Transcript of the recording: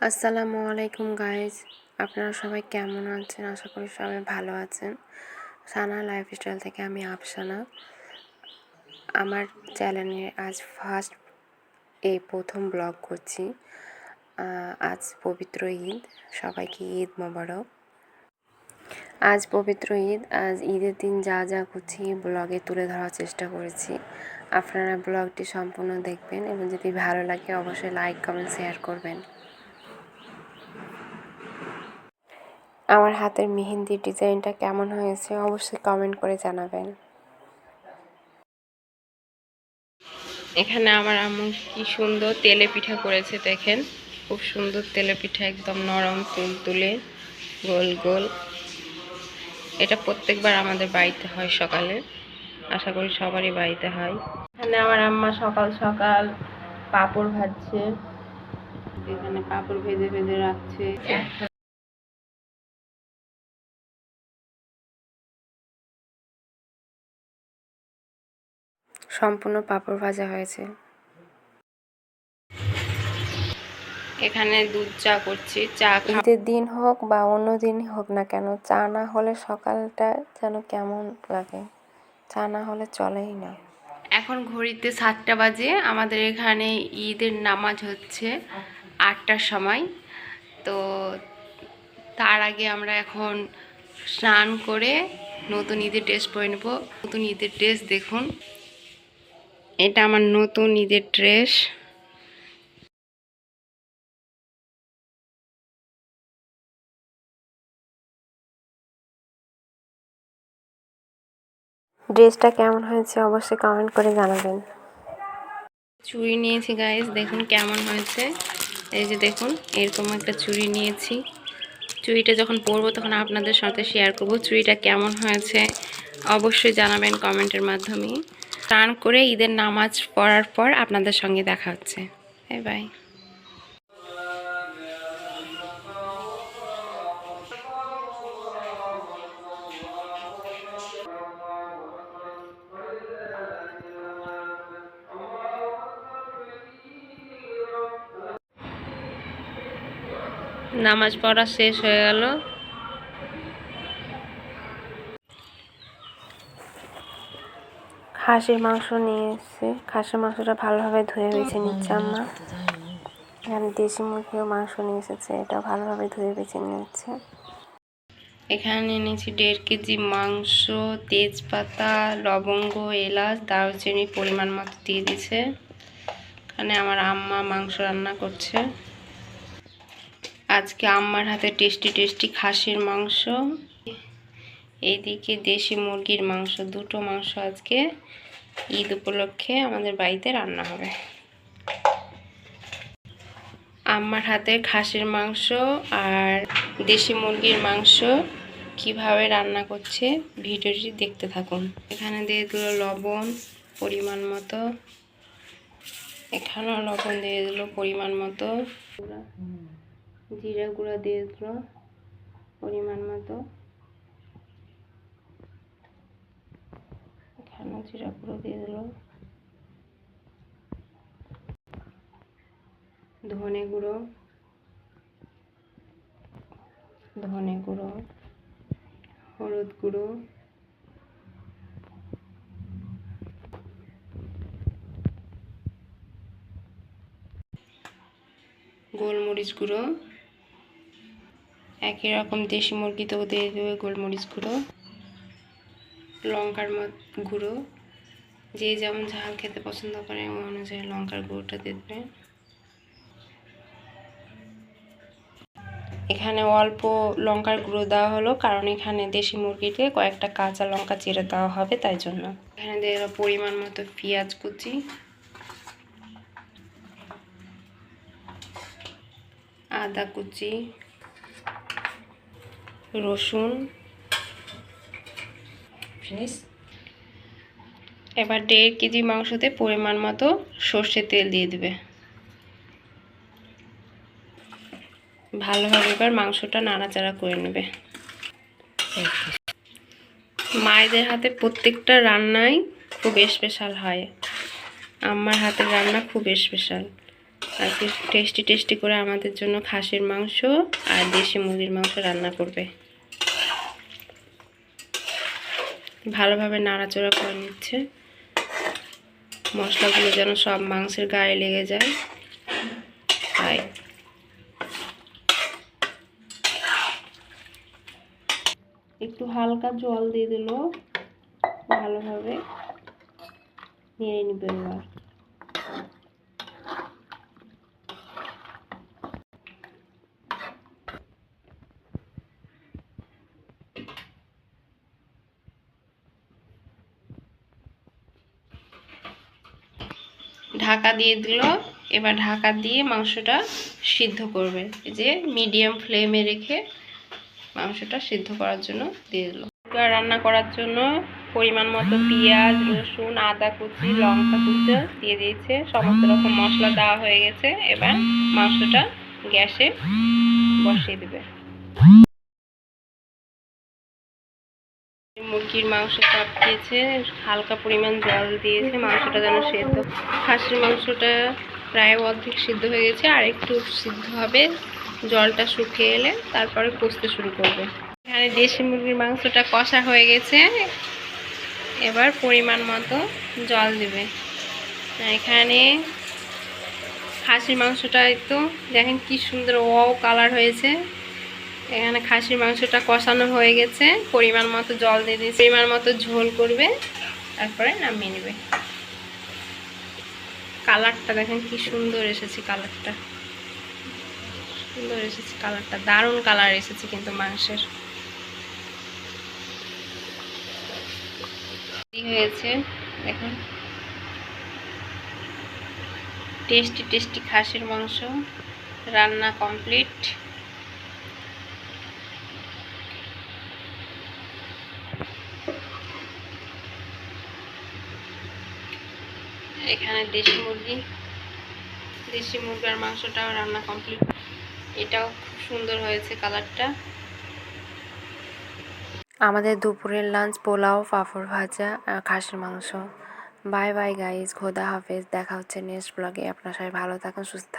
আসসালামু আলাইকুম গাইজ আপনারা সবাই কেমন আছেন? আশা করি সবাই ভালো আছেন। সানা লাইফস্টাইল থেকে আমি আফসানা। আমার চ্যানেলে আজ ফার্স্ট এই প্রথম ব্লগ করছি। আজ পবিত্র ঈদ। সবাইকে ঈদ মোবারক। আজ পবিত্র ঈদ। আজ ঈদের দিন যা যা করছি ব্লগে তুলে ধরার চেষ্টা করেছি। আপনারা ব্লগটি সম্পূর্ণ দেখবেন এবং যদি ভালো লাগে, অবশ্যই লাইক কমেন্ট শেয়ার করবেন। আমার হাতের মেহেন্দির ডিজাইনটা কেমন হয়েছে অবশ্যই কমেন্ট করে জানাবেন। এখানে আমার আম্মু কি সুন্দর তেলে পিঠা করেছে দেখেন। খুব সুন্দর তেলে পিঠা, একদম নরম তুলতুলে গোল গোল। এটা প্রত্যেকবার আমাদের বাড়িতে হয় সকালে। আশা করি সবারই বাড়িতে হয়। এখানে আমার আম্মা সকাল সকাল পাঁপড় ভাজছে। এখানে পাঁপড় ভেজে ভেজে রাখছে। সম্পূর্ণ পাঁপড় ভাজা হয়েছে। এখানে দুধ চা করছি চা ঈদের দিন হোক বা অন্য দিনই হোক না কেন চা না হলে সকালটা যেন কেমন লাগে। চা না হলে চলেই না। এখন ঘড়িতে সাতটা বাজে আমাদের এখানে ঈদের নামাজ হচ্ছে আটটার সময়। তো তার আগে আমরা এখন স্নান করে নতুন ঈদের ড্রেস পরে নেব। নতুন ঈদের ড্রেস দেখুন। এটা আমার নতুন ঈদের ড্রেস। ড্রেসটা কেমন হয়েছে অবশ্যই কমেন্ট করে জানাবেন। চুড়ি নিয়েছি গাইস দেখুন কেমন হয়েছে। এই যে দেখুন এরকম একটা চুড়ি নিয়েছি। চুড়িটা যখন পরবো তখন আপনাদের সাথে শেয়ার করব। চুড়িটা কেমন হয়েছে অবশ্যই জানাবেন কমেন্টের মাধ্যমে স্নান করে ঈদের নামাজ পড়ার পর আপনাদের সঙ্গে দেখা হচ্ছে। Bye bye. নামাজ পড়া শেষ হয়ে গেল। খাসির মাংস নিয়ে এসেছি খাসির মাংসটা ভালোভাবে ধুয়ে বেছে নিচ্ছে আম্মা এখানে দেশি মুরগিও মাংস নিয়ে এসেছে এটা ভালোভাবে ধুয়ে বেছে নিচ্ছে এখানে নিয়ে নিয়েছি দেড় কেজি মাংস, তেজপাতা, লবঙ্গ, এলাচ, দারুচিনি পরিমাণ মতো দিয়ে দিছে এখানে আমার আম্মা মাংস রান্না করছে। আজকে আম্মার হাতে টেস্টি টেস্টি খাসির মাংস। এইদিকে দেশি মুরগির মাংস, দুটো মাংস আজকে ঈদ উপলক্ষে আমাদের বাড়িতে রান্না হবে। আমার হাতে খাসির মাংস আর দেশি মুরগির মাংস। কীভাবে রান্না করছে ভিডিওটি দেখতে থাকুন। এখানে দিয়ে দিল লবণ পরিমাণ মতো। এখানেও লবণ দিয়ে দিল পরিমাণ মতো। জিরা গুঁড়া দিয়ে দিল পরিমাণ মতো। এখানেও জিরা গুঁড়ো দিয়ে দিল। ধনে গুঁড়ো। ধনে গুঁড়ো। হলুদ গুঁড়ো। গোলমরিচ গুঁড়ো। একই রকম দেশি মুরগিতেও দিয়ে দেবে গোলমরিচ গুঁড়ো। লঙ্কার গুঁড়ো। যে যেমন ঝাল খেতে পছন্দ করে, ওই অনুযায়ী লঙ্কার গুঁড়োটা দিয়ে দেবে। এখানে অল্প লঙ্কার গুঁড়ো দেওয়া হলো, কারণ এখানে দেশি মুরগিতে কয়েকটা কাঁচা লঙ্কা চিড়ে দেওয়া হবে, তাই জন্য। এখানে দিলো পরিমাণ মতো পেঁয়াজ কুচি। আদা কুচি। রসুন। এবার দেড় কেজি মাংসতে পরিমাণ মতো সর্ষের তেল দিয়ে দেবে। ভালোভাবে এবার মাংসটা নাড়াচাড়া করে নেবে। মায়েদের হাতে প্রত্যেকটা রান্নাই খুব স্পেশাল হয়। আমার হাতের রান্না খুব স্পেশাল আজকে টেস্টি টেস্টি করে আমাদের জন্য খাসির মাংস আর দেশি মুরগির মাংস রান্না করবে। ভালোভাবে নাড়াচড়া করে নিচ্ছে। মশলাগুলো যেন সব মাংসের গায়ে লেগে যায়। তাই। একটু হালকা জল দিয়ে দিল। ভালোভাবে নেড়ে নিবে এবার। ঢাকা দিয়ে দিল। এবার ঢাকা দিয়ে মাংসটা সিদ্ধ করবে। যে মিডিয়াম ফ্লেমে রেখে মাংসটা সিদ্ধ করার জন্য দিয়ে দিল। রান্না করার জন্য পরিমাণ মতো পেঁয়াজ, রসুন, আদা কুচি, লঙ্কা কুচি দিয়ে দিয়েছে। সমস্ত রকম মশলা দেওয়া হয়ে গেছে। এবার মাংসটা গ্যাসে বসিয়ে দেবে। মুরগির মাংস চাপ দিয়েছে, হালকা পরিমাণ জল দিয়েছে, মাংসটা যেন সেদ্ধ। খাসির মাংসটা প্রায় অর্ধেক সিদ্ধ হয়ে গেছে, আর একটু সিদ্ধ হবে। জলটা শুকিয়ে এলে তারপরে কষতে শুরু করবে। এখানে দেশি মুরগির মাংসটা কষা হয়ে গেছে। এবার পরিমাণ মতো জল দেবে। এখানে খাসির মাংসটা একটু দেখেন কি সুন্দর ও কালার হয়েছে। এখানে খাসির মাংসটা কষানো হয়ে গেছে। পরিমাণ মতো জল দিয়ে দিয়েছে। পরিমাণ মতো ঝোল করবে। তারপরে নামিয়ে নেবে। কালারটা দেখেন কি সুন্দর এসেছে কালারটা। সুন্দর এসেছে কালারটা। দারুণ কালার এসেছে কিন্তু মাংসের। হয়েছে? দেখুন। টেস্টি টেস্টি খাসির মাংস। রান্না কমপ্লিট। এখানে দেশি মুরগি, দেশি মুরগার মাংসটাও রান্না কমপ্লিট এটাও খুব সুন্দর হয়েছে কালারটা আমাদের দুপুরের লাঞ্চ পোলাও, পাঁপড় ভাজা আর খাসির মাংস। বাই বাই গাইজ খোদা হাফেজ, দেখা হচ্ছে নেক্সট ব্লগে আপনার সবাই ভালো থাকুন, সুস্থ